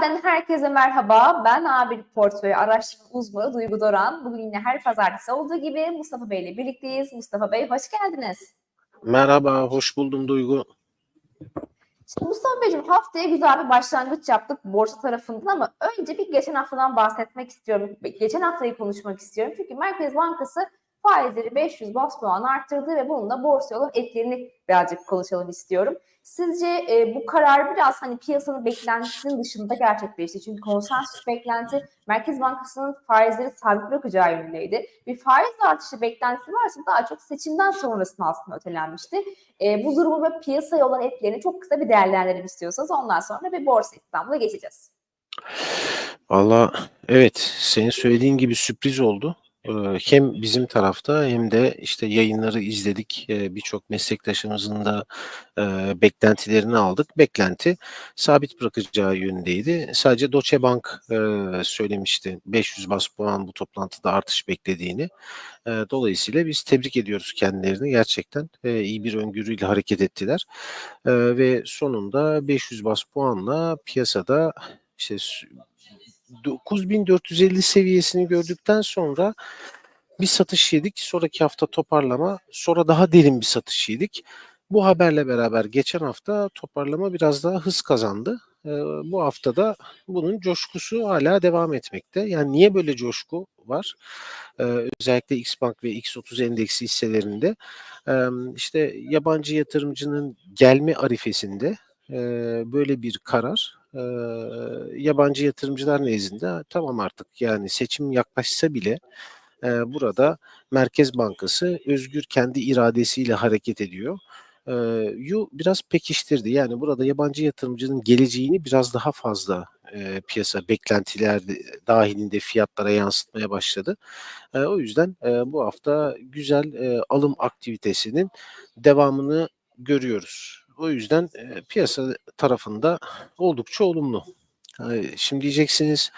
Dijital'den herkese merhaba. Ben A1 Portföy Araştırma Uzmanı Duygu Doran. Bugün yine her pazartesi olduğu gibi Mustafa Bey ile birlikteyiz. Mustafa Bey hoş geldiniz. Merhaba, hoş buldum Duygu. Şimdi Mustafa Beyciğim haftaya güzel bir başlangıç yaptık borsa tarafından ama önce bir geçen haftadan bahsetmek istiyorum. Geçen haftayı konuşmak istiyorum. Çünkü Merkez Bankası faizleri 500 bas puan arttırdı ve bunun da borsaya olan etkilerini birazcık konuşalım istiyorum. Sizce e, bu karar biraz hani piyasanın beklentisinin dışında gerçekleşti. Çünkü konsensüs beklenti Merkez Bankası'nın faizleri sabit bırakacağı yönündeydi. Bir faiz artışı beklentisi varsa daha çok seçimden sonrasında aslında ötelenmişti. E, bu durumu ve piyasaya olan etkilerini çok kısa bir değerlendirelim istiyorsanız ondan sonra bir Borsa İstanbul'a geçeceğiz. Valla evet, senin söylediğin gibi sürpriz oldu. Hem bizim tarafta hem de işte yayınları izledik. Birçok meslektaşımızın da beklentilerini aldık. Beklenti sabit bırakacağı yönündeydi. Sadece Deutsche Bank söylemişti 500 bas puan bu toplantıda artış beklediğini. Dolayısıyla biz tebrik ediyoruz kendilerini. Gerçekten iyi bir öngörüyle hareket ettiler. Ve sonunda 500 bas puanla piyasada işte 9450 seviyesini gördükten sonra bir satış yedik. Sonraki hafta toparlama, sonra daha derin bir satış yedik. Bu haberle beraber geçen hafta toparlama biraz daha hız kazandı. Ee, bu haftada bunun coşkusu hala devam etmekte. Yani niye böyle coşku var? Ee, özellikle Xbank ve X30 endeksi hisselerinde ee, işte yabancı yatırımcının gelme arifesinde e, böyle bir karar e, yabancı yatırımcılar nezdinde tamam artık yani seçim yaklaşsa bile e, burada Merkez Bankası özgür kendi iradesiyle hareket ediyor. E, yu biraz pekiştirdi. Yani burada yabancı yatırımcının geleceğini biraz daha fazla e, piyasa beklentiler dahilinde fiyatlara yansıtmaya başladı. E, o yüzden e, bu hafta güzel e, alım aktivitesinin devamını görüyoruz. O yüzden e, piyasa tarafında oldukça olumlu. E, şimdi diyeceksiniz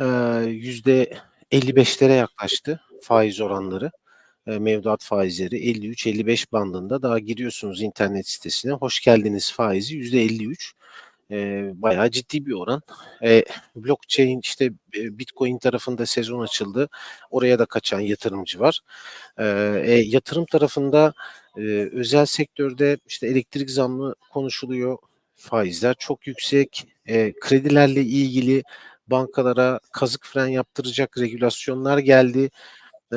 e, yüzde 55'lere yaklaştı faiz oranları. E, mevduat faizleri 53-55 bandında daha giriyorsunuz internet sitesine. Hoş geldiniz faizi %53. E, bayağı ciddi bir oran. E, blockchain işte e, Bitcoin tarafında sezon açıldı. Oraya da kaçan yatırımcı var. E, e, yatırım tarafında özel sektörde işte elektrik zammı konuşuluyor. Faizler çok yüksek. E, kredilerle ilgili bankalara kazık fren yaptıracak regülasyonlar geldi. E,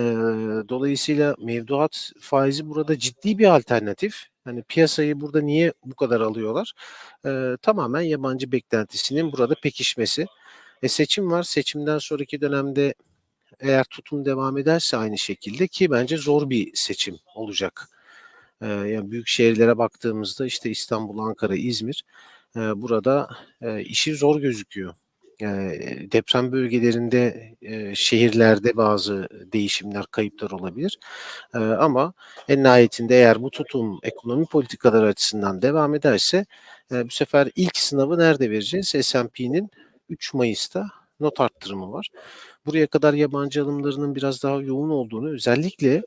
dolayısıyla mevduat faizi burada ciddi bir alternatif. Hani piyasayı burada niye bu kadar alıyorlar? E, tamamen yabancı beklentisinin burada pekişmesi. E, seçim var. Seçimden sonraki dönemde eğer tutum devam ederse aynı şekilde ki bence zor bir seçim olacak. E, yani büyük şehirlere baktığımızda işte İstanbul, Ankara, İzmir e, burada e, işi zor gözüküyor. E, deprem bölgelerinde, e, şehirlerde bazı değişimler, kayıplar olabilir. E, ama en nihayetinde eğer bu tutum ekonomi politikaları açısından devam ederse e, bu sefer ilk sınavı nerede vereceğiz? S&P'nin 3 Mayıs'ta not arttırımı var. Buraya kadar yabancı alımlarının biraz daha yoğun olduğunu özellikle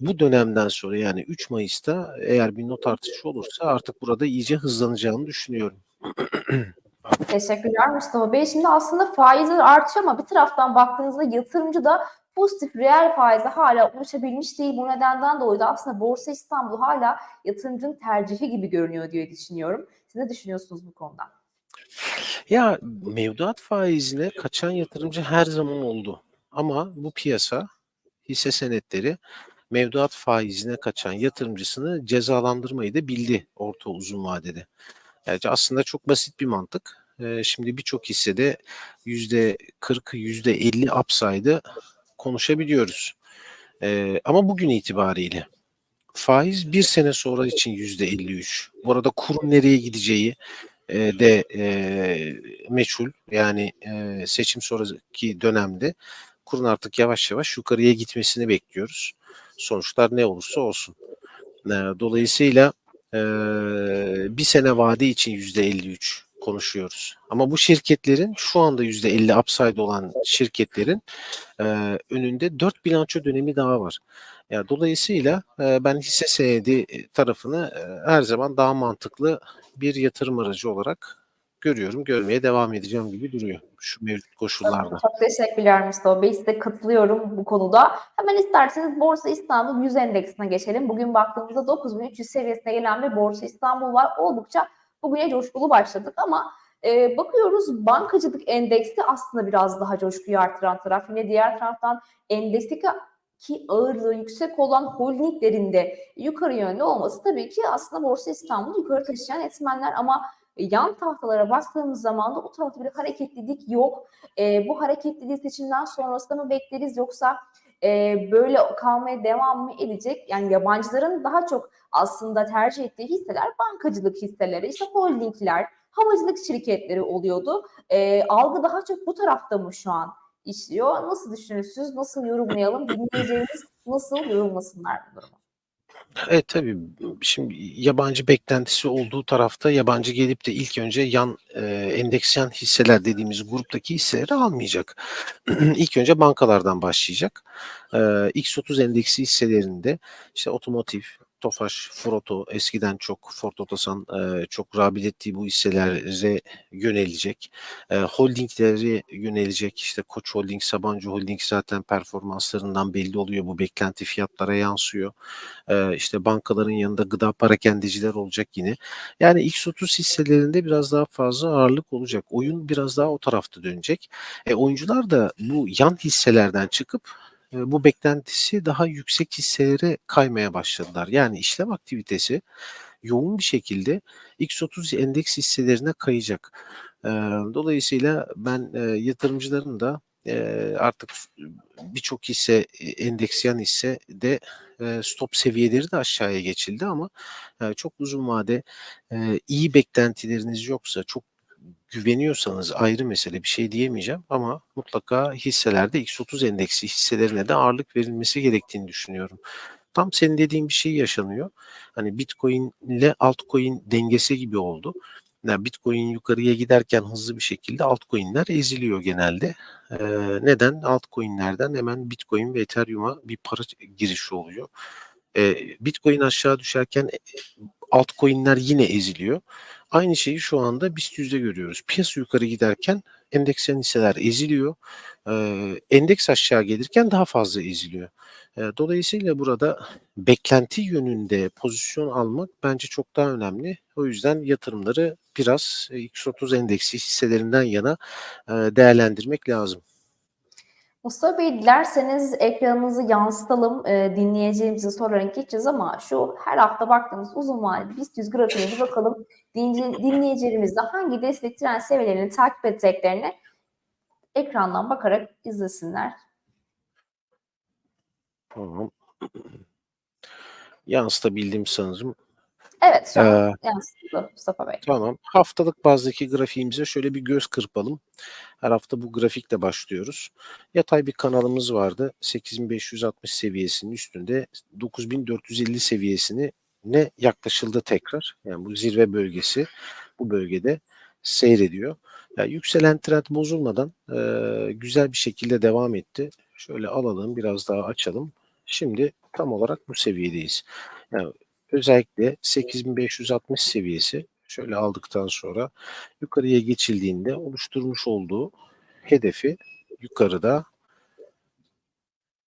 bu dönemden sonra yani 3 Mayıs'ta eğer bir not artışı olursa artık burada iyice hızlanacağını düşünüyorum. Teşekkürler Mustafa Bey. Şimdi aslında faizler artıyor ama bir taraftan baktığınızda yatırımcı da pozitif reel faize hala ulaşabilmiş değil. Bu nedenden dolayı da aslında Borsa İstanbul hala yatırımcının tercihi gibi görünüyor diye düşünüyorum. Siz ne düşünüyorsunuz bu konuda? Ya mevduat faizine kaçan yatırımcı her zaman oldu. Ama bu piyasa hisse senetleri mevduat faizine kaçan yatırımcısını cezalandırmayı da bildi orta uzun vadede. Yani aslında çok basit bir mantık. Ee, şimdi birçok hissede yüzde 40, yüzde 50 upside'ı konuşabiliyoruz. Ee, ama bugün itibariyle faiz bir sene sonra için yüzde 53. Bu arada kurun nereye gideceği e, de e, meçhul. Yani e, seçim sonraki dönemde kurun artık yavaş yavaş yukarıya gitmesini bekliyoruz. Sonuçlar ne olursa olsun. Dolayısıyla bir sene vade için yüzde 53 konuşuyoruz. Ama bu şirketlerin şu anda yüzde 50 upside olan şirketlerin önünde 4 bilanço dönemi daha var. Ya dolayısıyla ben hisse senedi tarafını her zaman daha mantıklı bir yatırım aracı olarak görüyorum, görmeye devam edeceğim gibi duruyor şu mevcut koşullarda. Çok teşekkürler Mustafa Bey. Size katılıyorum bu konuda. Hemen isterseniz Borsa İstanbul 100 endeksine geçelim. Bugün baktığımızda 9300 seviyesine gelen bir Borsa İstanbul var. Oldukça bugüne coşkulu başladık ama e, bakıyoruz bankacılık endeksi aslında biraz daha coşkuyu artıran taraf. Yine diğer taraftan endeksteki ki ağırlığı yüksek olan holdinglerin de yukarı yönlü olması tabii ki aslında Borsa İstanbul'u yukarı taşıyan etmenler ama yan tahtalara baktığımız zaman da o tarafta bir hareketlilik yok. E, bu hareketliliği seçimden sonrasında mı bekleriz yoksa e, böyle kalmaya devam mı edecek? Yani yabancıların daha çok aslında tercih ettiği hisseler bankacılık hisseleri, işte holdingler, havacılık şirketleri oluyordu. E, algı daha çok bu tarafta mı şu an işliyor? Nasıl düşünürsünüz? Nasıl yorumlayalım? Dinleyeceğimiz nasıl yorumlasınlar bu durumu? Evet tabii şimdi yabancı beklentisi olduğu tarafta yabancı gelip de ilk önce yan e, endeksyen hisseler dediğimiz gruptaki hisseleri almayacak. ilk önce bankalardan başlayacak. E, X30 endeksi hisselerinde işte otomotiv, Tofaş, Froto eskiden çok Ford Otosan e, çok rağbet ettiği bu hisselere yönelecek. E, holdingleri yönelecek. İşte Koç Holding, Sabancı Holding zaten performanslarından belli oluyor. Bu beklenti fiyatlara yansıyor. E, işte bankaların yanında gıda parakendeciler olacak yine. Yani X30 hisselerinde biraz daha fazla ağırlık olacak. Oyun biraz daha o tarafta dönecek. E, oyuncular da bu yan hisselerden çıkıp bu beklentisi daha yüksek hisselere kaymaya başladılar. Yani işlem aktivitesi yoğun bir şekilde X30 endeks hisselerine kayacak. Dolayısıyla ben yatırımcıların da artık birçok hisse e, endeksiyen hisse de stop seviyeleri de aşağıya geçildi ama çok uzun vade iyi beklentileriniz yoksa çok güveniyorsanız ayrı mesele bir şey diyemeyeceğim ama mutlaka hisselerde X30 endeksi hisselerine de ağırlık verilmesi gerektiğini düşünüyorum. Tam senin dediğin bir şey yaşanıyor. Hani Bitcoin ile altcoin dengesi gibi oldu. Yani Bitcoin yukarıya giderken hızlı bir şekilde altcoin'ler eziliyor genelde. Ee, neden? Altcoin'lerden hemen Bitcoin ve Ethereum'a bir para girişi oluyor. Ee, Bitcoin aşağı düşerken altcoin'ler yine eziliyor. Aynı şeyi şu anda BIST yüzde görüyoruz. Piyasa yukarı giderken endeksen hisseler eziliyor. Ee, endeks aşağı gelirken daha fazla eziliyor. Ee, dolayısıyla burada beklenti yönünde pozisyon almak bence çok daha önemli. O yüzden yatırımları biraz X30 endeksi hisselerinden yana e, değerlendirmek lazım. Mustafa Bey dilerseniz ekranınızı yansıtalım. E, dinleyeceğimizi sorarak geçeceğiz ama şu her hafta baktığımız uzun vadeli BIST 100 grafiğine bir bakalım. Dinleyici, dinleyicilerimiz hangi destek direnç seviyelerini takip edeceklerini ekrandan bakarak izlesinler. Tamam. Yansıtabildim sanırım. Evet şu an Ee, Mustafa Bey. Tamam. Haftalık bazdaki grafiğimize şöyle bir göz kırpalım. Her hafta bu grafikle başlıyoruz. Yatay bir kanalımız vardı. 8560 seviyesinin üstünde 9450 seviyesini ne yaklaşıldı tekrar. Yani bu zirve bölgesi bu bölgede seyrediyor. Yani yükselen trend bozulmadan e, güzel bir şekilde devam etti. Şöyle alalım biraz daha açalım. Şimdi tam olarak bu seviyedeyiz. Yani özellikle 8560 seviyesi şöyle aldıktan sonra yukarıya geçildiğinde oluşturmuş olduğu hedefi yukarıda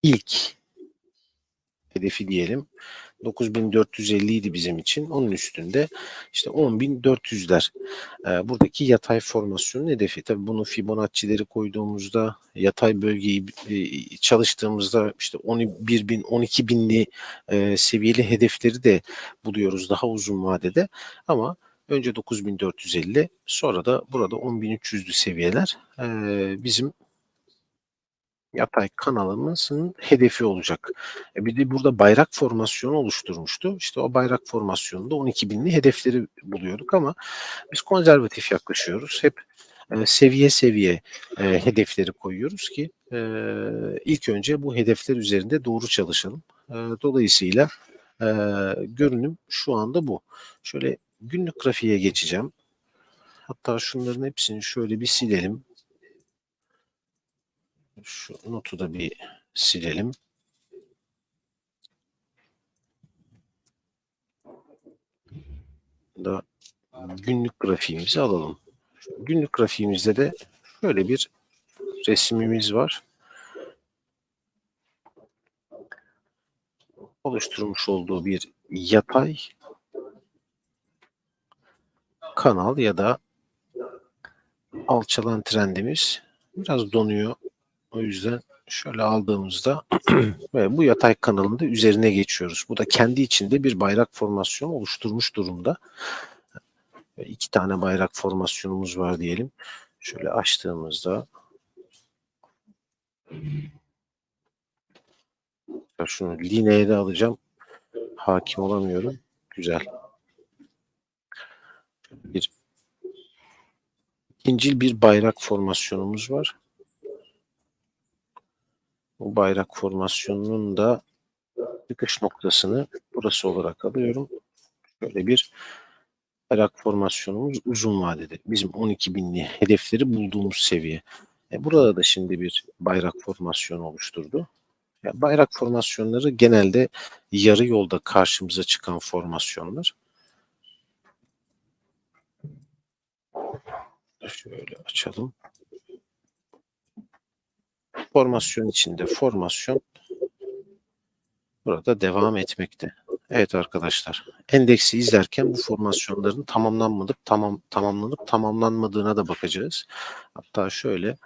ilk hedefi diyelim 9450 idi bizim için. Onun üstünde işte 10400'ler. Ee, buradaki yatay formasyonun hedefi. Tabii bunu Fibonacci'leri koyduğumuzda yatay bölgeyi e, çalıştığımızda işte 11.000 12.000'li e, seviyeli hedefleri de buluyoruz daha uzun vadede. Ama önce 9450 sonra da burada 10300'lü seviyeler e, bizim yatay kanalımızın hedefi olacak. E bir de burada bayrak formasyonu oluşturmuştu. İşte o bayrak formasyonunda 12 binli hedefleri buluyorduk ama biz konservatif yaklaşıyoruz. Hep e, seviye seviye e, hedefleri koyuyoruz ki e, ilk önce bu hedefler üzerinde doğru çalışalım. E, dolayısıyla e, görünüm şu anda bu. Şöyle günlük grafiğe geçeceğim. Hatta şunların hepsini şöyle bir silelim. Şu notu da bir silelim. Da günlük grafiğimizi alalım. günlük grafiğimizde de şöyle bir resmimiz var. Oluşturmuş olduğu bir yatay kanal ya da alçalan trendimiz biraz donuyor. O yüzden şöyle aldığımızda ve bu yatay kanalın da üzerine geçiyoruz. Bu da kendi içinde bir bayrak formasyonu oluşturmuş durumda. İki tane bayrak formasyonumuz var diyelim. Şöyle açtığımızda şunu lineere alacağım. Hakim olamıyorum. Güzel. Bir ikincil bir bayrak formasyonumuz var. Bu bayrak formasyonunun da çıkış noktasını burası olarak alıyorum. Böyle bir bayrak formasyonumuz uzun vadede. Bizim 12 binli hedefleri bulduğumuz seviye. E burada da şimdi bir bayrak formasyonu oluşturdu. Ya bayrak formasyonları genelde yarı yolda karşımıza çıkan formasyonlar. Şöyle açalım. Formasyon içinde formasyon burada devam etmekte. Evet arkadaşlar, endeksi izlerken bu formasyonların tamamlanmadık, tamam tamamlanıp tamamlanmadığına da bakacağız. Hatta şöyle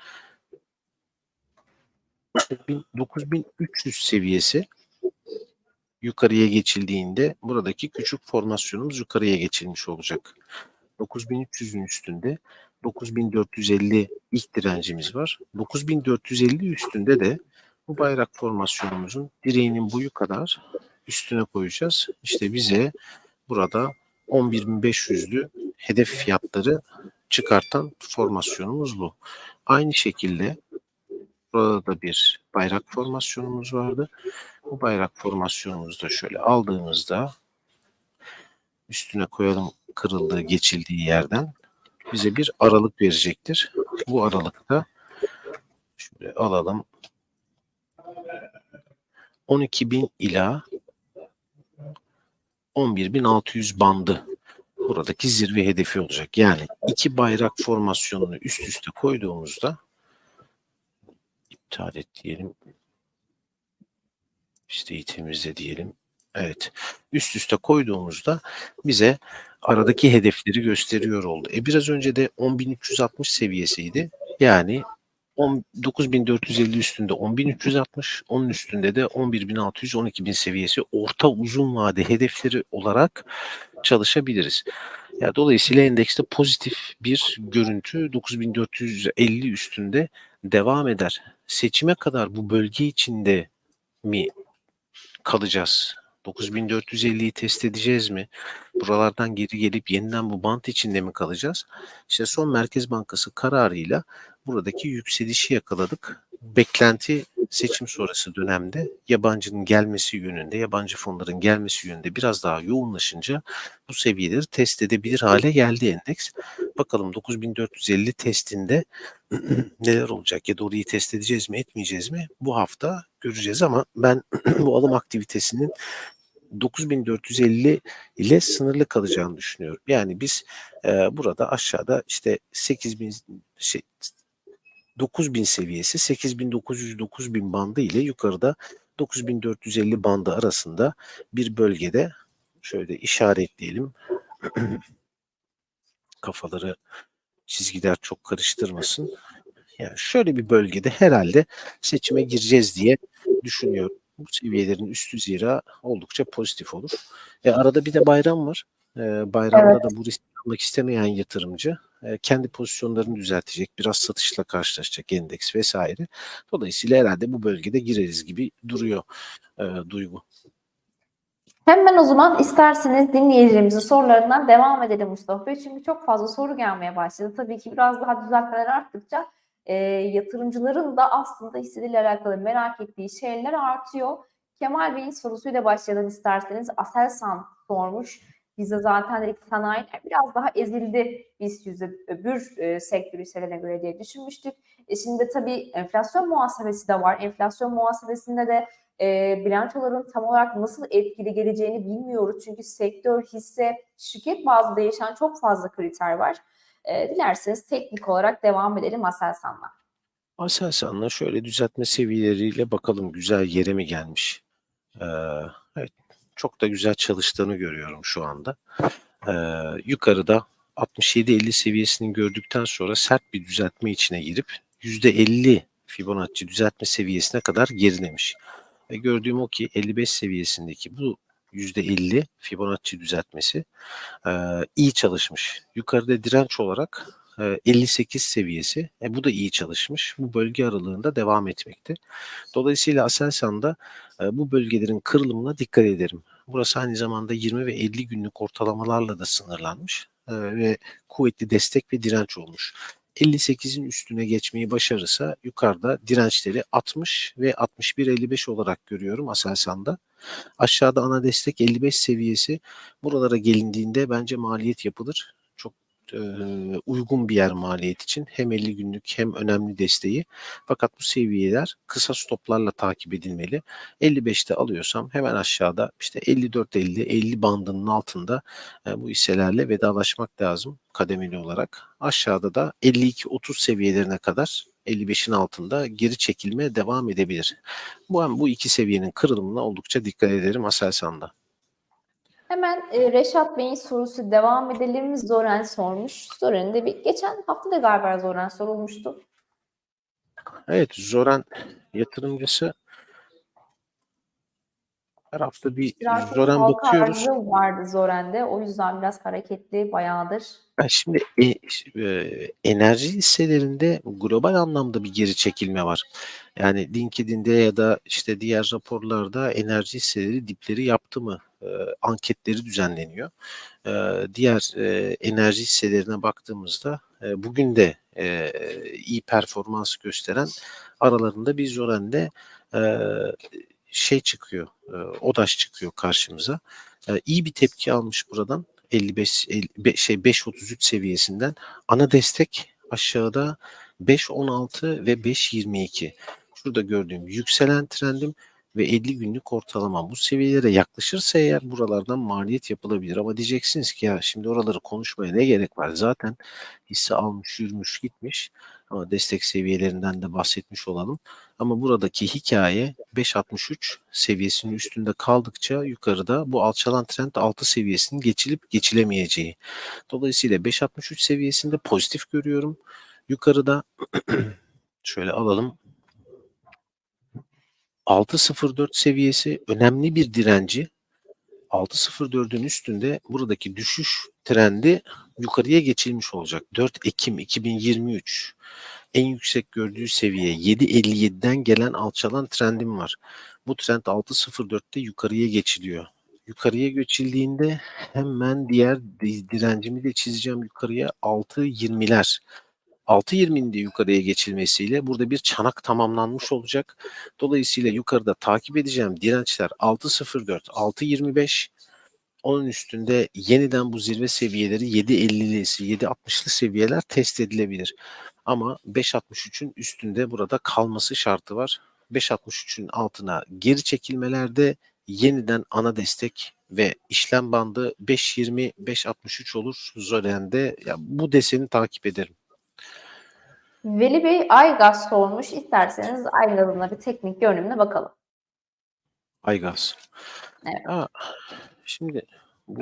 9300 seviyesi yukarıya geçildiğinde buradaki küçük formasyonumuz yukarıya geçilmiş olacak. 9300'ün üstünde 9450 ilk direncimiz var. 9450 üstünde de bu bayrak formasyonumuzun direğinin boyu kadar üstüne koyacağız. İşte bize burada 11.500'lü hedef fiyatları çıkartan formasyonumuz bu. Aynı şekilde burada da bir bayrak formasyonumuz vardı. Bu bayrak formasyonumuzu da şöyle aldığımızda üstüne koyalım kırıldığı, geçildiği yerden bize bir aralık verecektir. Bu aralıkta şöyle alalım 12.000 ila 11.600 bandı buradaki zirve hedefi olacak. Yani iki bayrak formasyonunu üst üste koyduğumuzda iptal et diyelim. İşte temizle diyelim. Evet. Üst üste koyduğumuzda bize aradaki hedefleri gösteriyor oldu. E biraz önce de 10.360 seviyesiydi. Yani 9450 üstünde 10360, onun üstünde de 11600 12000 seviyesi orta uzun vade hedefleri olarak çalışabiliriz. Yani dolayısıyla endekste pozitif bir görüntü 9450 üstünde devam eder. Seçime kadar bu bölge içinde mi kalacağız? 9450'yi test edeceğiz mi? Buralardan geri gelip yeniden bu bant içinde mi kalacağız? İşte son Merkez Bankası kararıyla buradaki yükselişi yakaladık. Beklenti seçim sonrası dönemde yabancının gelmesi yönünde, yabancı fonların gelmesi yönünde biraz daha yoğunlaşınca bu seviyeleri test edebilir hale geldi endeks. Bakalım 9450 testinde neler olacak ya da orayı test edeceğiz mi etmeyeceğiz mi bu hafta göreceğiz ama ben bu alım aktivitesinin 9450 ile sınırlı kalacağını düşünüyorum. Yani biz e, burada aşağıda işte 8000 şey 9000 seviyesi 8900 9000 bandı ile yukarıda 9450 bandı arasında bir bölgede şöyle işaretleyelim. Kafaları çizgiler çok karıştırmasın. Yani şöyle bir bölgede herhalde seçime gireceğiz diye düşünüyorum. Bu seviyelerin üstü zira oldukça pozitif olur. E, arada bir de bayram var. E, bayramda Evet. da bu riski almak istemeyen yatırımcı e, kendi pozisyonlarını düzeltecek. Biraz satışla karşılaşacak endeks vesaire. Dolayısıyla herhalde bu bölgede gireriz gibi duruyor e, duygu. Hemen o zaman isterseniz dinleyicilerimizin sorularından devam edelim Mustafa Bey. Çünkü çok fazla soru gelmeye başladı. Tabii ki biraz daha düzeltmeler arttıkça e, yatırımcıların da aslında hissediyle alakalı merak ettiği şeyler artıyor. Kemal Bey'in sorusuyla başlayalım isterseniz. Aselsan sormuş. Bize zaten dedik sanayiler biraz daha ezildi biz yüzde öbür e, sektör hisselerine göre diye düşünmüştük. E, şimdi tabii enflasyon muhasebesi de var. Enflasyon muhasebesinde de e, bilançoların tam olarak nasıl etkili geleceğini bilmiyoruz. Çünkü sektör, hisse, şirket bazlı değişen çok fazla kriter var. E, dilerseniz teknik olarak devam edelim Aselsan'la. Aselsan'la şöyle düzeltme seviyeleriyle bakalım güzel yere mi gelmiş. Ee, evet, çok da güzel çalıştığını görüyorum şu anda. Ee, yukarıda 67-50 seviyesini gördükten sonra sert bir düzeltme içine girip %50 Fibonacci düzeltme seviyesine kadar gerilemiş. Ve gördüğüm o ki 55 seviyesindeki bu %50 Fibonacci düzeltmesi e, iyi çalışmış. Yukarıda direnç olarak e, 58 seviyesi. E, bu da iyi çalışmış. Bu bölge aralığında devam etmekte. Dolayısıyla Aselsan'da e, bu bölgelerin kırılımına dikkat ederim. Burası aynı zamanda 20 ve 50 günlük ortalamalarla da sınırlanmış e, ve kuvvetli destek ve direnç olmuş. 58'in üstüne geçmeyi başarırsa yukarıda dirençleri 60 ve 61-55 olarak görüyorum Aselsan'da. Aşağıda ana destek 55 seviyesi. Buralara gelindiğinde bence maliyet yapılır. Çok e, uygun bir yer maliyet için. Hem 50 günlük hem önemli desteği. Fakat bu seviyeler kısa stoplarla takip edilmeli. 55'te alıyorsam hemen aşağıda işte 54-50, 50 bandının altında e, bu hisselerle vedalaşmak lazım kademeli olarak. Aşağıda da 52-30 seviyelerine kadar 55'in altında geri çekilme devam edebilir. Bu, bu iki seviyenin kırılımına oldukça dikkat ederim Aselsan'da. Hemen e, Reşat Bey'in sorusu devam edelim. Zoren sormuş. Zoren'in de bir geçen hafta da galiba Zoren sorulmuştu. Evet Zoran yatırımcısı her hafta bir Biraz Zoran bakıyoruz. vardı Zoren'de. O yüzden biraz hareketli bayağıdır. Ben şimdi e, e, enerji hisselerinde global anlamda bir geri çekilme var. Yani LinkedIn'de ya da işte diğer raporlarda enerji hisseleri dipleri yaptı mı e, anketleri düzenleniyor. E, diğer e, enerji hisselerine baktığımızda e, bugün de e, iyi performans gösteren aralarında bir Zoran'de e, şey çıkıyor, e, ODAŞ çıkıyor karşımıza. E, iyi bir tepki almış buradan. 55 50, şey 5.33 seviyesinden ana destek aşağıda 5.16 ve 5.22. Şurada gördüğüm yükselen trendim ve 50 günlük ortalama bu seviyelere yaklaşırsa eğer buralardan maliyet yapılabilir. Ama diyeceksiniz ki ya şimdi oraları konuşmaya ne gerek var? Zaten hisse almış, yürümüş, gitmiş. Ama destek seviyelerinden de bahsetmiş olalım. Ama buradaki hikaye 5.63 seviyesinin üstünde kaldıkça yukarıda bu alçalan trend 6 seviyesinin geçilip geçilemeyeceği. Dolayısıyla 5.63 seviyesinde pozitif görüyorum. Yukarıda şöyle alalım. 6.04 seviyesi önemli bir direnci. 6.04'ün üstünde buradaki düşüş trendi yukarıya geçilmiş olacak. 4 Ekim 2023 en yüksek gördüğü seviye 7.57'den gelen alçalan trendim var. Bu trend 6.04'te yukarıya geçiliyor. Yukarıya geçildiğinde hemen diğer direncimi de çizeceğim yukarıya 6.20'ler. 6.20'nin de yukarıya geçilmesiyle burada bir çanak tamamlanmış olacak. Dolayısıyla yukarıda takip edeceğim dirençler 6.04, 6.25, onun üstünde yeniden bu zirve seviyeleri 7.50'lisi, 7.60'lı seviyeler test edilebilir. Ama 5.63'ün üstünde burada kalması şartı var. 5.63'ün altına geri çekilmelerde yeniden ana destek ve işlem bandı 5.20-5.63 olur Zoren'de. Ya bu deseni takip ederim. Veli Bey Aygaz sormuş. İsterseniz Aygaz'ın bir teknik görünümüne bakalım. Aygaz. Evet. Ha, şimdi bu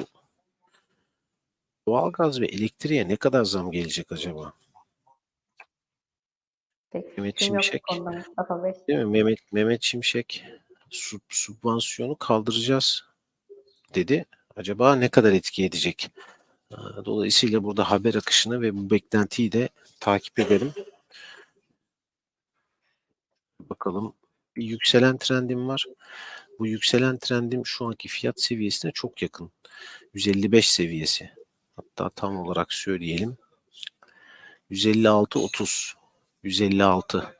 doğalgaz ve elektriğe ne kadar zam gelecek acaba? Pek Mehmet Şimşek. Değil mi? Mehmet, Mehmet Şimşek sub, subvansiyonu kaldıracağız dedi. Acaba ne kadar etki edecek? Aa, Dolayısıyla burada haber akışını ve bu beklentiyi de takip edelim. Bakalım. Bir yükselen trendim var. Bu yükselen trendim şu anki fiyat seviyesine çok yakın. 155 seviyesi. Hatta tam olarak söyleyelim. 156.30. 156.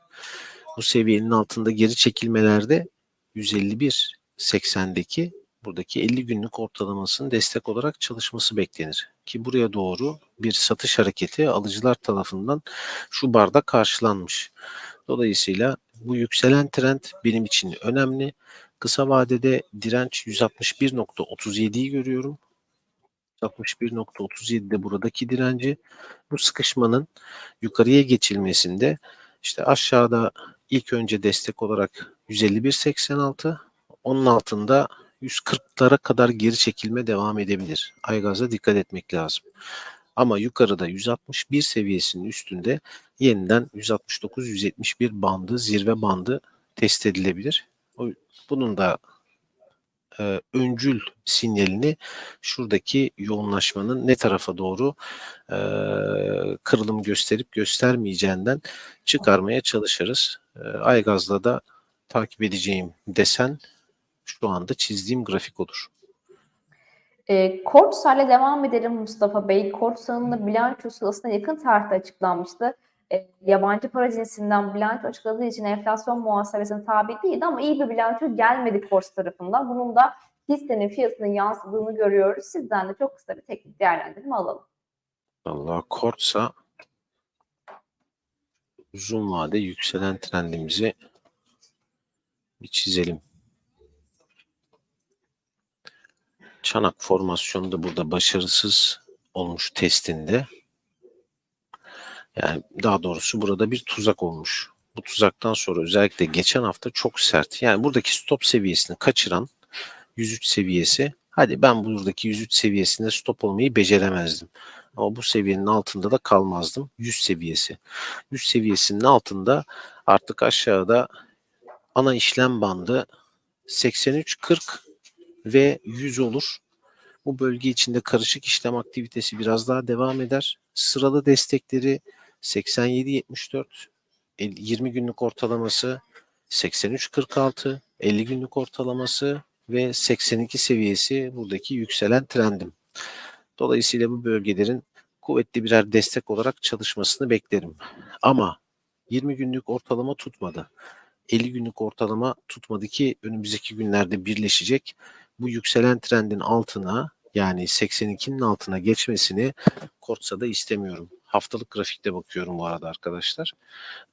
Bu seviyenin altında geri çekilmelerde 151.80'deki buradaki 50 günlük ortalamasının destek olarak çalışması beklenir. Ki buraya doğru bir satış hareketi alıcılar tarafından şu barda karşılanmış. Dolayısıyla bu yükselen trend benim için önemli. Kısa vadede direnç 161.37'yi görüyorum. 161.37 de buradaki direnci. Bu sıkışmanın yukarıya geçilmesinde işte aşağıda ilk önce destek olarak 151.86 onun altında 140'lara kadar geri çekilme devam edebilir. Aygaz'a dikkat etmek lazım. Ama yukarıda 161 seviyesinin üstünde yeniden 169-171 bandı, zirve bandı test edilebilir. Bunun da e, öncül sinyalini şuradaki yoğunlaşmanın ne tarafa doğru e, kırılım gösterip göstermeyeceğinden çıkarmaya çalışırız. E, Aygaz'la da takip edeceğim desen şu anda çizdiğim grafik olur. E, Kortsa'yla devam edelim Mustafa Bey. Kortsa'nın bilançosu aslında yakın tarihte açıklanmıştı. E, yabancı para cinsinden bilanço açıkladığı için enflasyon muhasebesine tabi değildi ama iyi bir bilanço gelmedi Korts tarafından. Bunun da hissenin fiyatının yansıdığını görüyoruz. Sizden de çok kısa bir teknik değerlendirme alalım. Allah kortsa uzun vade yükselen trendimizi bir çizelim. Çanak formasyonu da burada başarısız olmuş testinde. Yani daha doğrusu burada bir tuzak olmuş. Bu tuzaktan sonra özellikle geçen hafta çok sert. Yani buradaki stop seviyesini kaçıran 103 seviyesi. Hadi ben buradaki 103 seviyesinde stop olmayı beceremezdim. Ama bu seviyenin altında da kalmazdım. 100 seviyesi. 100 seviyesinin altında artık aşağıda ana işlem bandı 83-40 ve 100 olur. Bu bölge içinde karışık işlem aktivitesi biraz daha devam eder. Sıralı destekleri 87-74, 20 günlük ortalaması 83-46, 50 günlük ortalaması ve 82 seviyesi buradaki yükselen trendim. Dolayısıyla bu bölgelerin kuvvetli birer destek olarak çalışmasını beklerim. Ama 20 günlük ortalama tutmadı. 50 günlük ortalama tutmadı ki önümüzdeki günlerde birleşecek. Bu yükselen trendin altına yani 82'nin altına geçmesini Kortsa'da istemiyorum. Haftalık grafikte bakıyorum bu arada arkadaşlar.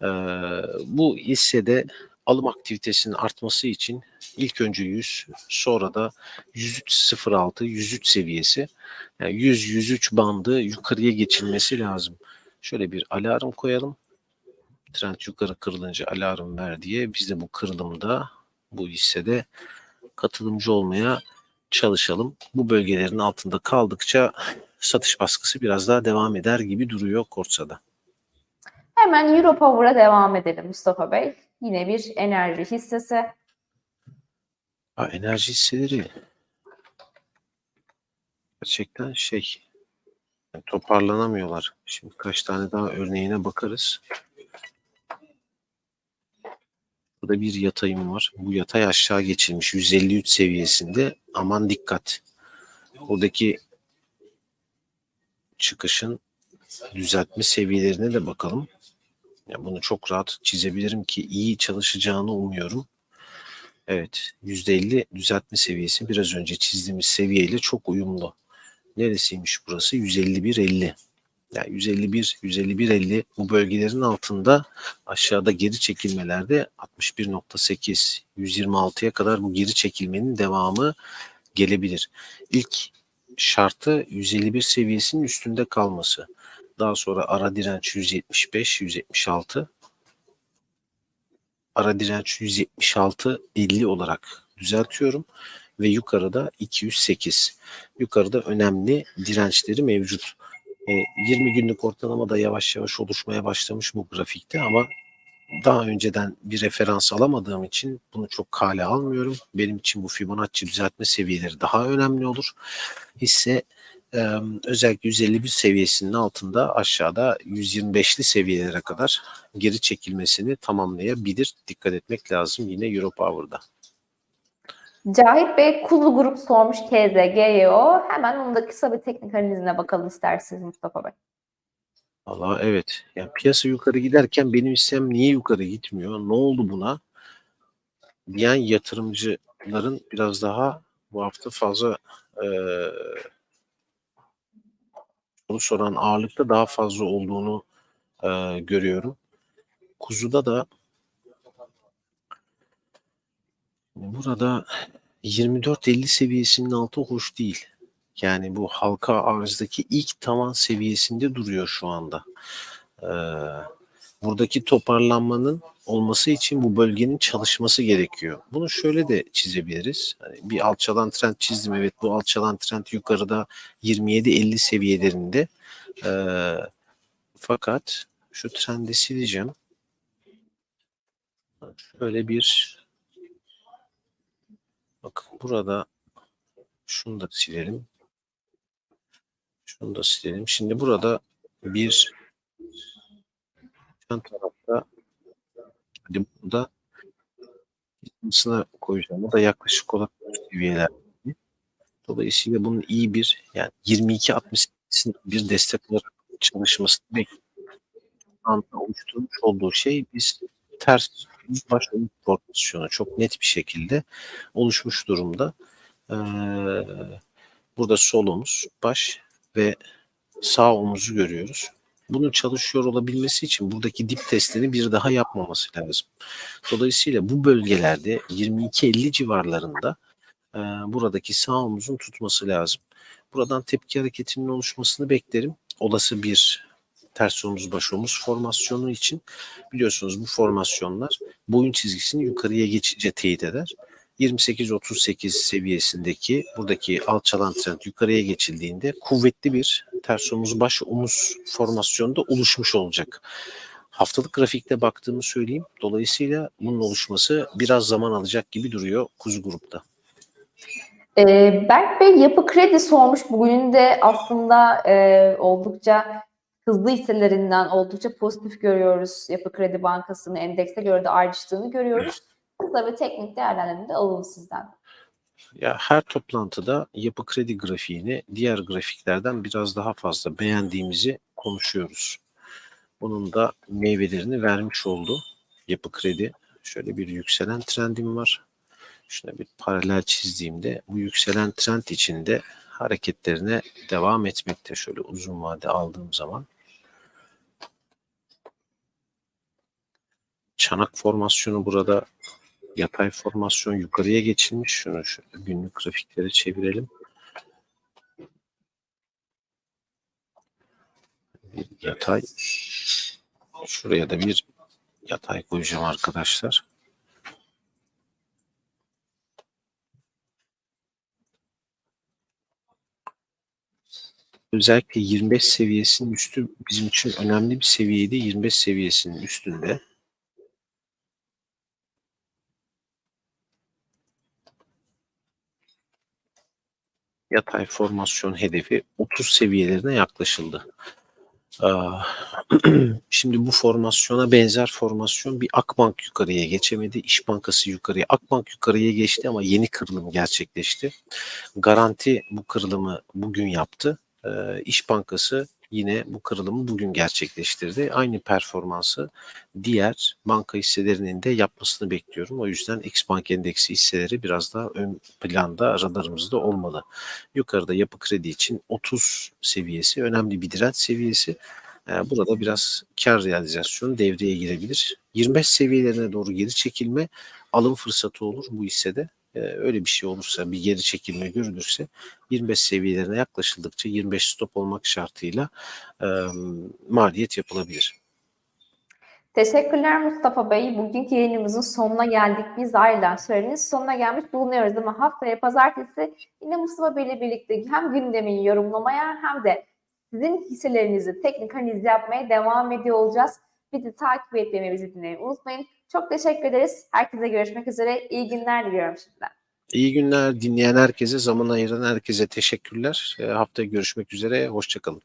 Ee, bu hissede alım aktivitesinin artması için ilk önce 100 sonra da 103.06 103 seviyesi yani 100-103 bandı yukarıya geçilmesi lazım. Şöyle bir alarm koyalım. Trend yukarı kırılınca alarm ver diye biz de bu kırılımda bu hissede katılımcı olmaya çalışalım. Bu bölgelerin altında kaldıkça satış baskısı biraz daha devam eder gibi duruyor Korsa'da. Hemen Europower'a devam edelim Mustafa Bey. Yine bir enerji hissesi. Ha, enerji hisseleri gerçekten şey yani toparlanamıyorlar. Şimdi kaç tane daha örneğine bakarız. Burada bir yatayım var. Bu yatay aşağı geçilmiş 153 seviyesinde. Aman dikkat. Buradaki çıkışın düzeltme seviyelerine de bakalım. Ya bunu çok rahat çizebilirim ki iyi çalışacağını umuyorum. Evet, %50 düzeltme seviyesi biraz önce çizdiğimiz seviyeyle çok uyumlu. Neresiymiş burası? 151.50. Yani 151, 151.50 bu bölgelerin altında aşağıda geri çekilmelerde 61.8, 126'ya kadar bu geri çekilmenin devamı gelebilir. İlk şartı 151 seviyesinin üstünde kalması. Daha sonra ara direnç 175, 176. Ara direnç 176, 50 olarak düzeltiyorum. Ve yukarıda 208. Yukarıda önemli dirençleri mevcut. E, 20 günlük ortalama da yavaş yavaş oluşmaya başlamış bu grafikte ama daha önceden bir referans alamadığım için bunu çok kale almıyorum. Benim için bu Fibonacci düzeltme seviyeleri daha önemli olur. Hisse özellikle 151 seviyesinin altında aşağıda 125'li seviyelere kadar geri çekilmesini tamamlayabilir. Dikkat etmek lazım yine Europower'da. Cahit Bey Kuzu Grup sormuş KZGYO. Hemen onun da kısa bir teknik analizine bakalım isterseniz Mustafa Bey. Valla evet. Yani piyasa yukarı giderken benim hissem niye yukarı gitmiyor? Ne oldu buna? Diyen yatırımcıların biraz daha bu hafta fazla e, soru soran ağırlıkta daha fazla olduğunu e, görüyorum. Kuzuda da burada 24-50 seviyesinin altı hoş değil. Yani bu halka arzdaki ilk tavan seviyesinde duruyor şu anda. Ee, buradaki toparlanmanın olması için bu bölgenin çalışması gerekiyor. Bunu şöyle de çizebiliriz. Hani bir alçalan trend çizdim. Evet bu alçalan trend yukarıda 27-50 seviyelerinde. Ee, fakat şu trendi sileceğim. Şöyle bir bakın burada şunu da silelim. Şunu da silelim. Şimdi burada bir yan tarafta hadi burada sınıfına koyacağım. O da yaklaşık olarak bu seviyeler. Dolayısıyla bunun iyi bir yani 22-68'in bir destek olarak çalışmasını bekliyoruz. Anda oluşturmuş olduğu şey biz ters baş omuz formasyonu çok net bir şekilde oluşmuş durumda. Ee, burada sol omuz, baş ve sağ omuzu görüyoruz. Bunun çalışıyor olabilmesi için buradaki dip testini bir daha yapmaması lazım. Dolayısıyla bu bölgelerde 22-50 civarlarında e, buradaki sağ omuzun tutması lazım. Buradan tepki hareketinin oluşmasını beklerim. Olası bir ters omuz baş omuz formasyonu için biliyorsunuz bu formasyonlar boyun çizgisini yukarıya geçince teyit eder. 28-38 seviyesindeki buradaki alçalan trend yukarıya geçildiğinde kuvvetli bir ters omuz baş omuz formasyonu da oluşmuş olacak. Haftalık grafikte baktığımı söyleyeyim. Dolayısıyla bunun oluşması biraz zaman alacak gibi duruyor kuzu grupta. Ee, Berk Bey yapı kredi sormuş. Bugünün de aslında e, oldukça hızlı hisselerinden oldukça pozitif görüyoruz. Yapı Kredi Bankası'nın endekse göre de ayrıştığını görüyoruz. Kısa ve teknik değerlendirme de alalım sizden. Ya her toplantıda yapı kredi grafiğini diğer grafiklerden biraz daha fazla beğendiğimizi konuşuyoruz. Bunun da meyvelerini vermiş oldu yapı kredi. Şöyle bir yükselen trendim var. Şuna bir paralel çizdiğimde bu yükselen trend içinde hareketlerine devam etmekte. Şöyle uzun vade aldığım zaman. Çanak formasyonu burada yatay formasyon yukarıya geçilmiş. Şunu şöyle günlük grafiklere çevirelim. Yatay. Şuraya da bir yatay koyacağım arkadaşlar. Özellikle 25 seviyesinin üstü bizim için önemli bir seviyeydi. 25 seviyesinin üstünde. Yatay formasyon hedefi 30 seviyelerine yaklaşıldı. Şimdi bu formasyona benzer formasyon bir Akbank yukarıya geçemedi. İş Bankası yukarıya. Akbank yukarıya geçti ama yeni kırılım gerçekleşti. Garanti bu kırılımı bugün yaptı. Ee, İş Bankası yine bu kırılımı bugün gerçekleştirdi. Aynı performansı diğer banka hisselerinin de yapmasını bekliyorum. O yüzden X-Bank endeksi hisseleri biraz daha ön planda radarımızda olmalı. Yukarıda yapı kredi için 30 seviyesi önemli bir direnç seviyesi. Ee, Burada biraz kar realizasyonu devreye girebilir. 25 seviyelerine doğru geri çekilme alım fırsatı olur bu hissede. Öyle bir şey olursa bir geri çekilme görülürse 25 seviyelerine yaklaşıldıkça 25 stop olmak şartıyla e, maliyet yapılabilir. Teşekkürler Mustafa Bey. Bugünkü yayınımızın sonuna geldik. Biz ayrılan sürenin sonuna gelmiş bulunuyoruz ama haftaya pazartesi yine Mustafa Bey ile birlikte hem gündemi yorumlamaya hem de sizin hisselerinizi teknik analiz yapmaya devam ediyor olacağız. Bizi takip bizi dinlemeyi unutmayın. Çok teşekkür ederiz. Herkese görüşmek üzere. İyi günler diliyorum şimdiden. İyi günler dinleyen herkese, zaman ayıran herkese teşekkürler. E, haftaya görüşmek üzere, hoşçakalın.